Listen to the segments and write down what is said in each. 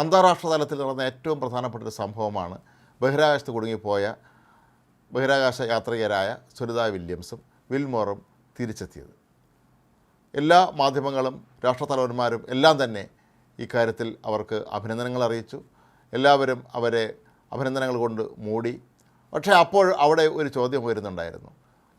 അന്താരാഷ്ട്ര തലത്തിൽ നടന്ന ഏറ്റവും പ്രധാനപ്പെട്ട ഒരു സംഭവമാണ് ബഹിരാകാശത്ത് കുടുങ്ങിപ്പോയ ബഹിരാകാശ യാത്രികരായ സുനിത വില്യംസും വിൽമോറും തിരിച്ചെത്തിയത്. എല്ലാ മാധ്യമങ്ങളും രാഷ്ട്രത്തലവന്മാരും എല്ലാം തന്നെ ഇക്കാര്യത്തിൽ അവർക്ക് അഭിനന്ദനങ്ങൾ അറിയിച്ചു. എല്ലാവരും അവരെ അഭിനന്ദനങ്ങൾ കൊണ്ട് മൂടി. പക്ഷേ അപ്പോൾ അവിടെ ഒരു ചോദ്യം വരുന്നുണ്ടായിരുന്നു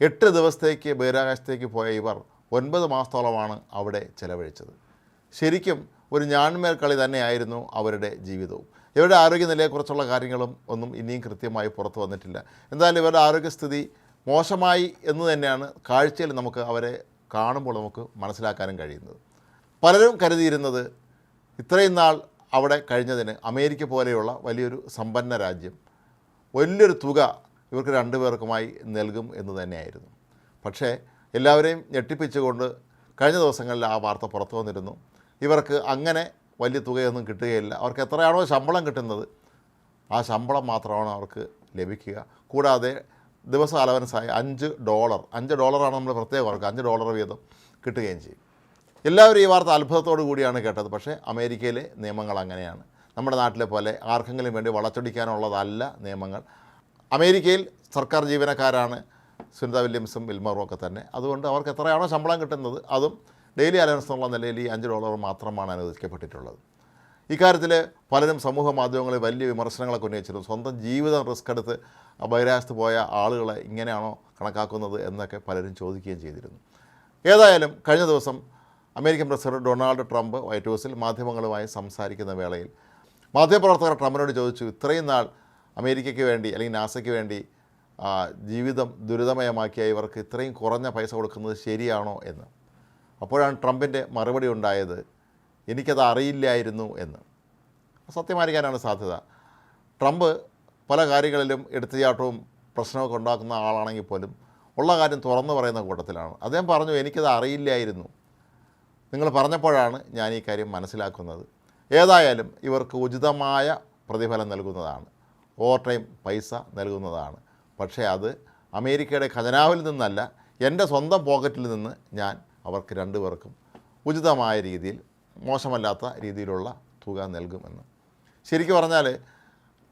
എട്ട് ദിവസത്തേക്ക് ബഹിരാകാശത്തേക്ക് പോയ ഇവർ ഒൻപത് മാസത്തോളമാണ് അവിടെ ചെലവഴിച്ചത്. ശരിക്കും ഒരു ഞാൺമേൽ കളി തന്നെയായിരുന്നു അവരുടെ ജീവിതവും. ഇവരുടെ ആരോഗ്യനിലയെക്കുറിച്ചുള്ള കാര്യങ്ങളും ഒന്നും ഇനിയും കൃത്യമായി പുറത്തു വന്നിട്ടില്ല. എന്തായാലും ഇവരുടെ ആരോഗ്യസ്ഥിതി മോശമായി എന്ന് തന്നെയാണ് കാഴ്ചയിൽ നമുക്ക് അവരെ കാണുമ്പോൾ നമുക്ക് മനസ്സിലാക്കാനും കഴിയുന്നത്. പലരും കരുതിയിരുന്നത് ഇത്രയും നാൾ അവിടെ കഴിഞ്ഞതിന് അമേരിക്ക പോലെയുള്ള വലിയൊരു സമ്പന്ന രാജ്യം വലിയൊരു തുക ഇവർക്ക് രണ്ടുപേർക്കുമായി നൽകും എന്ന് തന്നെയായിരുന്നു. പക്ഷേ എല്ലാവരെയും ഞെട്ടിപ്പിച്ചുകൊണ്ട് കഴിഞ്ഞ ദിവസങ്ങളിൽ ആ വാർത്ത പുറത്തു വന്നിരുന്നു. ഇവർക്ക് അങ്ങനെ വലിയ തുകയൊന്നും കിട്ടുകയില്ല. അവർക്ക് എത്രയാണോ ശമ്പളം കിട്ടുന്നത് ആ ശമ്പളം മാത്രമാണ് അവർക്ക് ലഭിക്കുക. കൂടാതെ ദിവസ അലവൻസായി അഞ്ച് ഡോളർ അഞ്ച് ഡോളറാണ് നമ്മൾ പ്രത്യേകം അവർക്ക് അഞ്ച് ഡോളർ വീതം കിട്ടുകയും ചെയ്യും. എല്ലാവരും ഈ വാർത്ത അത്ഭുതത്തോടു കൂടിയാണ് കേട്ടത്. പക്ഷേ അമേരിക്കയിലെ നിയമങ്ങൾ അങ്ങനെയാണ്. നമ്മുടെ നാട്ടിലെ പോലെ ആർക്കെങ്കിലും വേണ്ടി വളച്ചൊടിക്കാനുള്ളതല്ല നിയമങ്ങൾ. അമേരിക്കയിൽ സർക്കാർ ജീവനക്കാരാണ് സുനിത വില്യംസും വിൽമറും ഒക്കെ തന്നെ. അതുകൊണ്ട് അവർക്ക് എത്രയാണോ ശമ്പളം കിട്ടുന്നത് അതും ഡെയിലി അലവൻസ് എന്നുള്ള നിലയിൽ ഈ അഞ്ച് ഡോളർ മാത്രമാണ് അനുവദിക്കപ്പെട്ടിട്ടുള്ളത്. ഇക്കാര്യത്തിൽ പലരും സമൂഹ മാധ്യമങ്ങളിൽ വലിയ വിമർശനങ്ങളൊക്കെ ഉന്നയിച്ചിരുന്നു. സ്വന്തം ജീവിതം റിസ്ക് എടുത്ത് ആ ബഹിരാകാശത്ത് പോയ ആളുകളെ ഇങ്ങനെയാണോ കണക്കാക്കുന്നത് എന്നൊക്കെ പലരും ചോദിക്കുകയും ചെയ്തിരുന്നു. ഏതായാലും കഴിഞ്ഞ ദിവസം American president Donald Trump white ഹൗസിൽ മാധ്യമങ്ങളുമായി സംസാരിക്കുന്ന വേളയിൽ മാധ്യമപ്രവർത്തകർ ട്രംപിനോട് ചോദിച്ചു ഇത്രയും നാൾ അമേരിക്കയ്ക്ക് വേണ്ടി അല്ലെങ്കിൽ നാസയ്ക്ക് വേണ്ടി ജീവിതം ദുരിതമയമാക്കിയ ഇവർക്ക് ഇത്രയും കുറഞ്ഞ പൈസ കൊടുക്കുന്നത് ശരിയാണോ? എന്ന്. അപ്പോഴാണ് ട്രംപിന്റെ മറുപടി ഉണ്ടായത്. എനിക്കത് അറിയില്ലായിരുന്നു എന്ന്. സത്യമായിരിക്കാനാണ് സാധ്യത. ട്രംപ് പല കാര്യങ്ങളിലും എടുത്തുചാട്ടവും പ്രശ്നമൊക്കെ ഉണ്ടാക്കുന്ന ആളാണെങ്കിൽ പോലും ഉള്ള കാര്യം തുറന്നു പറയുന്ന കൂട്ടത്തിലാണ്. അദ്ദേഹം പറഞ്ഞു എനിക്കത് അറിയില്ലായിരുന്നു. നിങ്ങൾ പറഞ്ഞപ്പോഴാണ് ഞാൻ ഈ കാര്യം മനസ്സിലാക്കുന്നത്. ഏതായാലും ഇവർക്ക് ഉചിതമായ പ്രതിഫലം നൽകുന്നതാണ്. ഓവർ ടൈം പൈസ നൽകുന്നതാണ്. പക്ഷേ അത് അമേരിക്കയുടെ ഖജനാവിൽ നിന്നല്ല എന്റെ സ്വന്തം പോക്കറ്റിൽ നിന്ന് ഞാൻ അവർക്ക് രണ്ടുപേർക്കും ഉചിതമായ രീതിയിൽ മോശമല്ലാത്ത രീതിയിലുള്ള തുക നൽകുമെന്ന്. ശരിക്കും പറഞ്ഞാൽ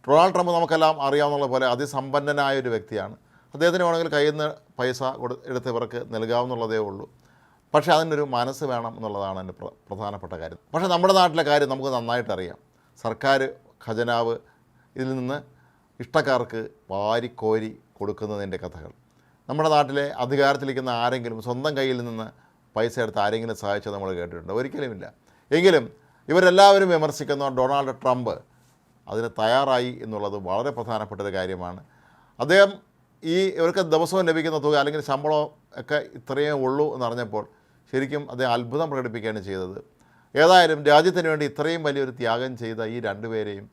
ഡൊണാൾഡ് ട്രംപ് നമുക്കെല്ലാം അറിയാവുന്ന പോലെ അതിസമ്പന്നനായ ഒരു വ്യക്തിയാണ്. അദ്ദേഹത്തിന് വേണമെങ്കിൽ കയ്യിൽ നിന്ന് പൈസ കൊടു എടുത്ത് ഇവർക്ക് നൽകാവുന്നുള്ളതേ ഉള്ളൂ. പക്ഷേ അതിനൊരു മനസ്സ് വേണം എന്നുള്ളതാണ് എന്റെ പ്ര പ്രധാനപ്പെട്ട കാര്യം. പക്ഷേ നമ്മുടെ നാട്ടിലെ കാര്യം നമുക്ക് നന്നായിട്ട് അറിയാം. സർക്കാർ ഖജനാവ് ഇതിൽ നിന്ന് ഇഷ്ടക്കാർക്ക് വാരിക്കോരി കൊടുക്കുന്നതിന്റെ കഥകൾ. നമ്മുടെ നാട്ടിലെ അധികാരത്തിലിരിക്കുന്ന ആരെങ്കിലും സ്വന്തം കയ്യിൽ നിന്ന് പൈസ എടുത്ത് ആരെങ്കിലും സഹായിച്ചത് നമ്മൾ കേട്ടിട്ടുണ്ട്. ഒരിക്കലുമില്ല. എങ്കിലും ഇവരെല്ലാവരും വിമർശിക്കുന്ന ഡൊണാൾഡ് ട്രംപ് അതിന് തയ്യാറായി എന്നുള്ളത് വളരെ പ്രധാനപ്പെട്ട ഒരു കാര്യമാണ്. അദ്ദേഹം ഈ ഇവർക്ക് ദിവസവും ലഭിക്കുന്ന തുക അല്ലെങ്കിൽ ശമ്പളം ഒക്കെ ഇത്രയേ ഉള്ളൂ എന്നറിഞ്ഞപ്പോൾ ശരിക്കും അദ്ദേഹം അത്ഭുതം പ്രകടിപ്പിക്കുകയാണ് ചെയ്തത്. ഏതായാലും രാജ്യത്തിന് വേണ്ടി ഇത്രയും വലിയൊരു ത്യാഗം ചെയ്ത ഈ രണ്ടുപേരെയും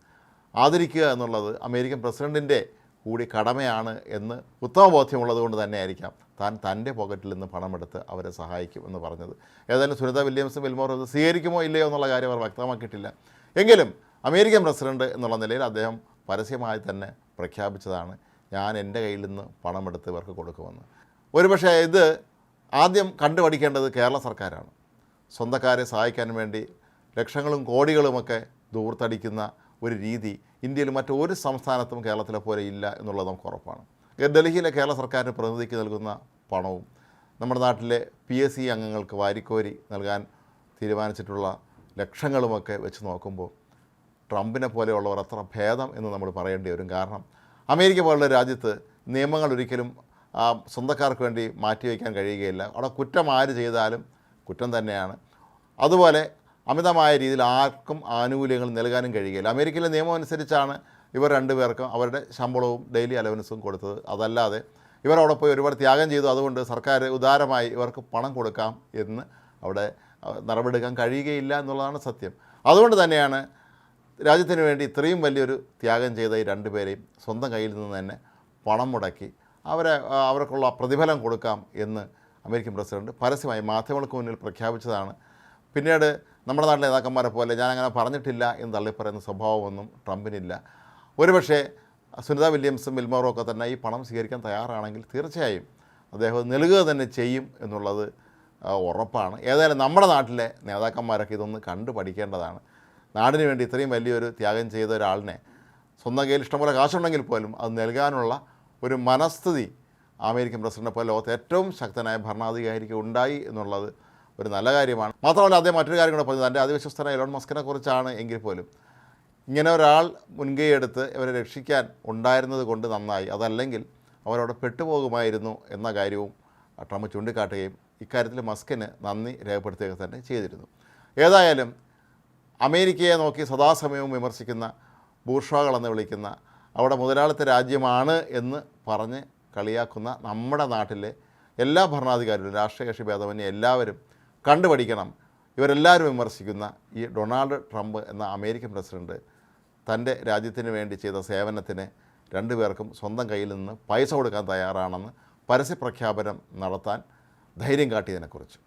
ആദരിക്കുക എന്നുള്ളത് അമേരിക്കൻ പ്രസിഡന്റിന്റെ കൂടി കടമയാണ് എന്ന് ഉത്തമ ബോധ്യമുള്ളത് കൊണ്ട് തന്നെയായിരിക്കാം. താൻ തന്റെ പോക്കറ്റിൽ നിന്ന് പണമെടുത്ത് അവരെ സഹായിക്കും എന്ന് പറഞ്ഞത്. ഏതായാലും സുനിത വില്യംസും വിൽമോർ അത് സ്വീകരിക്കുമോ ഇല്ലയോ എന്നുള്ള കാര്യം അവർ വ്യക്തമാക്കിയിട്ടില്ല. എങ്കിലും അമേരിക്കൻ പ്രസിഡന്റ് എന്നുള്ള നിലയിൽ അദ്ദേഹം പരസ്യമായി തന്നെ പ്രഖ്യാപിച്ചതാണ് ഞാൻ എന്റെ കയ്യിൽ നിന്ന് പണമെടുത്ത് ഇവർക്ക് കൊടുക്കുമെന്ന്. ഒരുപക്ഷെ ഇത് ആദ്യം കണ്ടുപഠിക്കേണ്ടത് കേരള സർക്കാരാണ്. സ്വന്തക്കാരെ സഹായിക്കാൻ വേണ്ടി ലക്ഷങ്ങളും കോടികളുമൊക്കെ ദൂർത്തടിക്കുന്ന ഒരു രീതി ഇന്ത്യയിൽ മറ്റൊരു സംസ്ഥാനത്തും കേരളത്തിലെ പോലെ ഇല്ല എന്നുള്ളത് നമുക്ക് ഉറപ്പാണ്. ഡൽഹിയിലെ കേരള സർക്കാരിന് പ്രതിനിധിക്ക് നൽകുന്ന പണവും നമ്മുടെ നാട്ടിലെ പി എസ് സി അംഗങ്ങൾക്ക് വാരിക്കോരി നൽകാൻ തീരുമാനിച്ചിട്ടുള്ള ലക്ഷങ്ങളുമൊക്കെ വെച്ച് നോക്കുമ്പോൾ ട്രംപിനെ പോലെയുള്ളവർ അത്ര ഭേദം എന്ന് നമ്മൾ പറയേണ്ടി വരും. കാരണം അമേരിക്ക പോലുള്ള രാജ്യത്ത് നിയമങ്ങൾ ഒരിക്കലും സ്വന്തക്കാർക്ക് വേണ്ടി മാറ്റിവെക്കാൻ കഴിയുകയില്ല. അവിടെ കുറ്റം ആര് ചെയ്താലും കുറ്റം തന്നെയാണ്. അതുപോലെ അമിതമായ രീതിയിൽ ആർക്കും ആനുകൂല്യങ്ങൾ നൽകാനും കഴിയുകയില്ല അമേരിക്കയിലെ നിയമം അനുസരിച്ചാണ് ഇവർ രണ്ടുപേർക്കും അവരുടെ ശമ്പളവും ഡെയിലി അലവൻസും കൊടുത്തത്. അതല്ലാതെ ഇവർ പോയി ഒരുപാട് ത്യാഗം ചെയ്തു. അതുകൊണ്ട് സർക്കാർ ഉദാരമായി ഇവർക്ക് പണം കൊടുക്കാം എന്ന് അവിടെ നടപടിയെടുക്കാൻ കഴിയുകയില്ല എന്നുള്ളതാണ് സത്യം. അതുകൊണ്ട് തന്നെയാണ് രാജ്യത്തിന് വേണ്ടി ഇത്രയും വലിയൊരു ത്യാഗം ചെയ്ത ഈ രണ്ടുപേരെയും സ്വന്തം കയ്യിൽ നിന്ന് തന്നെ പണം മുടക്കി അവരെ അവർക്കുള്ള പ്രതിഫലം കൊടുക്കാം എന്ന് അമേരിക്കൻ പ്രസിഡന്റ് പരസ്യമായി മാധ്യമങ്ങൾക്ക് മുന്നിൽ പ്രഖ്യാപിച്ചതാണ് പിന്നീട് നമ്മുടെ നാട്ടിലെ നേതാക്കന്മാരെ പോലെ ഞാനങ്ങനെ പറഞ്ഞിട്ടില്ല എന്ന് തള്ളിപ്പറയുന്ന സ്വഭാവമൊന്നും ട്രംപിനില്ല. ഒരുപക്ഷേ സുനിത വില്യംസും വിൽമോറും ഒക്കെ തന്നെ ഈ പണം സ്വീകരിക്കാൻ തയ്യാറാണെങ്കിൽ തീർച്ചയായും അദ്ദേഹം നൽകുക തന്നെ ചെയ്യും എന്നുള്ളത് ഉറപ്പാണ്. ഏതായാലും നമ്മുടെ നാട്ടിലെ നേതാക്കന്മാരൊക്കെ ഇതൊന്ന് കണ്ടു പഠിക്കേണ്ടതാണ്. നാടിന് വേണ്ടി ഇത്രയും വലിയൊരു ത്യാഗം ചെയ്ത ഒരാളിനെ സ്വന്തം കയ്യിൽ ഇഷ്ടംപോലെ കാശുണ്ടെങ്കിൽ പോലും അത് നൽകാനുള്ള ഒരു മനസ്ഥിതി അമേരിക്കൻ പ്രസിഡന്റ് പോലെ ലോകത്തെ ഏറ്റവും ശക്തനായ ഭരണാധികാരിക്ക് ഉണ്ടായി എന്നുള്ളത് ഒരു നല്ല കാര്യമാണ്. മാത്രമല്ല അദ്ദേഹം മറ്റൊരു കാര്യം കൂടെ പറഞ്ഞു തന്റെ അതിവിശ്വസ്തനായ എലോൺ മസ്കിനെ കുറിച്ചാണ് എങ്കിൽ പോലും ഇങ്ങനെ ഒരാൾ മുൻകൈ എടുത്ത് ഇവരെ രക്ഷിക്കാൻ ഉണ്ടായിരുന്നത് കൊണ്ട് നന്നായി. അതല്ലെങ്കിൽ അവരവിടെ പെട്ടുപോകുമായിരുന്നു എന്ന കാര്യവും ട്രംപ് ചൂണ്ടിക്കാട്ടുകയും ഇക്കാര്യത്തിൽ മസ്കിന് നന്ദി രേഖപ്പെടുത്തുകയൊക്കെ തന്നെ ചെയ്തിരുന്നു. ഏതായാലും അമേരിക്കയെ നോക്കി സദാസമയവും വിമർശിക്കുന്ന ബൂർഷകളെന്ന് വിളിക്കുന്ന അവിടെ മുതലാളിത്ത രാജ്യമാണ് എന്ന് പറഞ്ഞ് കളിയാക്കുന്ന നമ്മുടെ നാട്ടിലെ എല്ലാ ഭരണാധികാരികളും രാഷ്ട്രീയ കക്ഷി ഭേദമന്യേ എല്ലാവരും കണ്ടുപഠിക്കണം. ഇവരെല്ലാവരും വിമർശിക്കുന്ന ഈ ഡൊണാൾഡ് ട്രംപ് എന്ന അമേരിക്കൻ പ്രസിഡന്റ് തന്റെ രാജ്യത്തിന് വേണ്ടി ചെയ്ത സേവനത്തിന് രണ്ടുപേർക്കും സ്വന്തം കയ്യിൽ നിന്ന് പൈസ കൊടുക്കാൻ തയ്യാറാണെന്ന് പരസ്യപ്രഖ്യാപനം നടത്താൻ ധൈര്യം കാട്ടിയതിനെക്കുറിച്ച്.